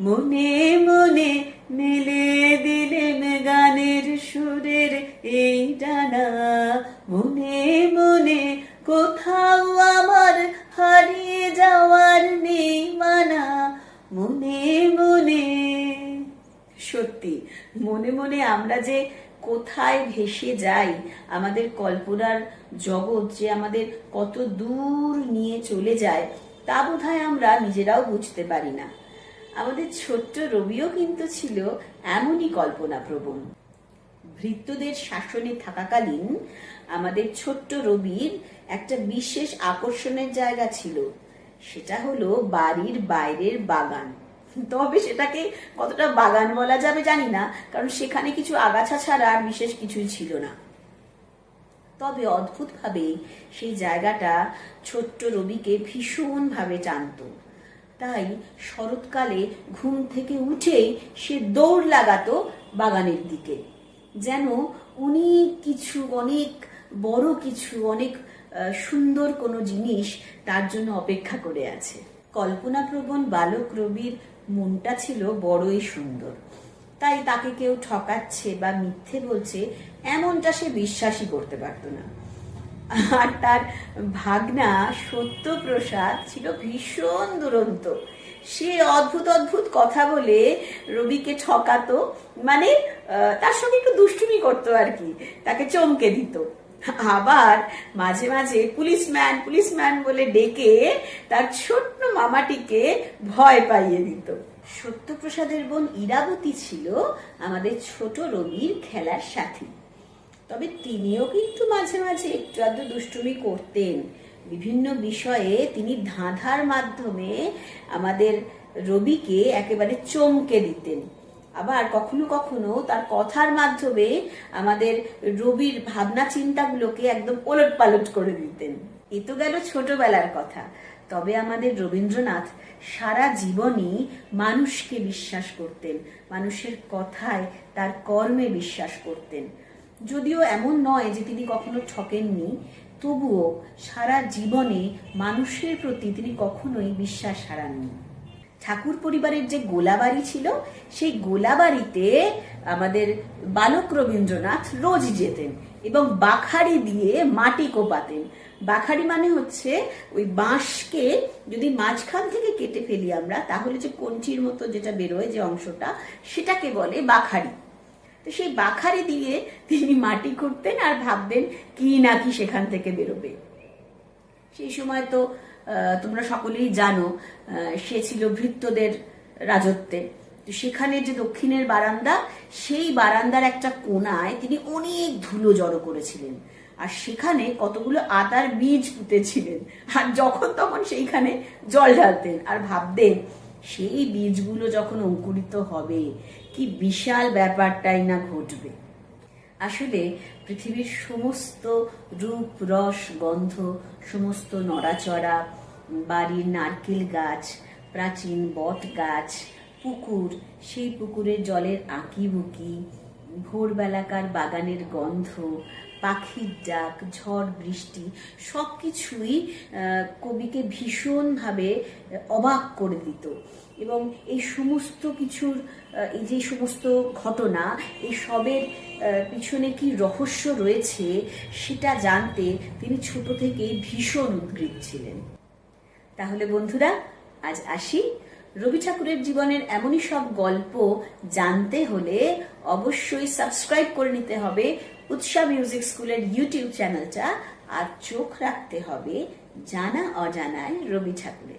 মনে মনে মেলে দিলেন গানের সুরের এই ডানা। মনে মনে কোথাও আমার হারিয়ে যাওয়ার নেই মানা। মনে মনে, সত্যি, মনে মনে আমরা যে কোথায় ভেসে যাই, আমাদের কল্পনার জগৎ যে আমাদের কত দূর নিয়ে চলে যায়, তা বোধ আমরা নিজেরাও বুঝতে পারি না। আমাদের ছোট্ট রবিও কিন্তু ছিল এমনই কল্পনা প্রবণ ভৃত্যদের শাসনে থাকাকালীন আমাদের ছোট্ট রবির একটা বিশেষ আকর্ষণের জায়গা ছিল। সেটা হলো বাড়ির বাইরের বাগান। তবে সেটাকে কতটা বাগান বলা যাবে জানি না, কারণ সেখানে কিছু আগাছা ছাড়া আর বিশেষ কিছুই ছিল না। তবে অদ্ভুতভাবে সেই জায়গাটা ছোট্ট রবিকে ভীষণভাবে টানত তাই শরৎকালে ঘুম থেকে উঠেই সে দৌড় লাগাতো বাগানের দিকে। যেন অনেক কিছু, অনেক বড় কিছু, অনেক সুন্দর কোনো জিনিস তার জন্য অপেক্ষা করে আছে। কল্পনাপ্রবণ বালক রবির মনটা ছিল বড়ই সুন্দর। তাই তাকে কেউ ঠকাচ্ছে বা মিথ্যে বলছে, এমনটা সে বিশ্বাসই করতে পারতো না। আর তার ভাগনা সত্যপ্রসাদ ছিল ভীষণ দুরন্ত। সে অদ্ভুত অদ্ভুত কথা বলে রবিকে ঠকাতো মানে তার সঙ্গে একটু দুষ্টুমি করতো আর কি, তাকে চমকে দিত। আবার মাঝে মাঝে পুলিশম্যান পুলিশম্যান বলে ডেকে তার ছোট্ট মামাটিকে ভয় পাইয়ে দিত। সত্যপ্রসাদের বোন ইরাবতী ছিল আমাদের ছোট রবির খেলার সাথী। তবে তিনিও কিন্তু মাঝে মাঝে একটু আধটু দুষ্টুমি করতেন। বিভিন্ন বিষয়ে তিনি ধাঁধার মাধ্যমে আমাদের রবিকে একেবারে চমকে দিতেন। আবার কখনো কখনো তার কথার মাধ্যমে আমাদের রবির ভাবনা চিন্তাগুলোকে একদম ওলট পালট করে দিতেন। এ তো গেল ছোটবেলার কথা। তবে আমাদের রবীন্দ্রনাথ সারা জীবনই মানুষকে বিশ্বাস করতেন, মানুষের কথায় তার কর্মে বিশ্বাস করতেন। যদিও এমন নয় যে তিনি কখনো ঠকেননি, তবুও সারা জীবনে মানুষের প্রতি তিনি কখনোই বিশ্বাস হারাননি। ঠাকুর পরিবারের যে গোলাবাড়ি ছিল, সেই গোলাবাড়িতে আমাদের বালক রবীন্দ্রনাথ রোজ যেতেন এবং বাখারি দিয়ে মাটি কোপাতেন। বাখারি মানে হচ্ছে ওই বাঁশকে যদি মাঝখান থেকে কেটে ফেলি আমরা, তাহলে যে কঞ্চির মতো যেটা বেরোয় যে অংশটা, সেটাকে বলে বাখারি। সেই বাখারি দিয়ে তিনি মাটি খুঁড়তেন আর ভাবতেন কি না কি সেখান থেকে বেরোবে। সেই সময় তো তোমরা সকলেই জানো সে ছিল ভৃত্যদের রাজত্বে। তো সেখানে যে দক্ষিণের বারান্দা, সেই বারান্দার একটা কোনায় তিনি অনেক ধুলো জড়ো করেছিলেন। আর সেখানে কতগুলো আদার বীজ পুঁতেছিলেন। আর যখন তখন সেইখানে জল ঢালতেন। আর ভাবতেন, সেই বীজগুলো যখন অঙ্কুরিত হবে কি বিশাল ব্যাপারটাই না ঘটবে। আসলে পৃথিবীর সমস্ত রূপ, রস, গন্ধ, সমস্ত নড়াচড়া, বাড়ির নারকেল গাছ, প্রাচীন বট গাছ পুকুর, সেই পুকুরের জলের আঁকিবুকি ভোরবেলাকার বাগানের গন্ধ, পাখির ডাক, ঝড় বৃষ্টি সব কিছুই কবিকে ভীষণভাবে অবাক করে দিত। এবং এই সমস্ত কিছুর এই যে সমস্ত ঘটনা, এই সবের পিছনে কি রহস্য রয়েছে, সেটা জানতে তিনি ছোট থেকেই ভীষণ উদ্গ্রীব ছিলেন। তাহলে বন্ধুরা, আজ আসি। রবি ঠাকুরের জীবনের এমনই সব গল্প জানতে হলে অবশ্যই সাবস্ক্রাইব করে নিতে হবে উৎসা মিউজিক স্কুলের ইউটিউব চ্যানেলটা আর চোখ রাখতে হবে জানা অজানায় রবি ঠাকুরে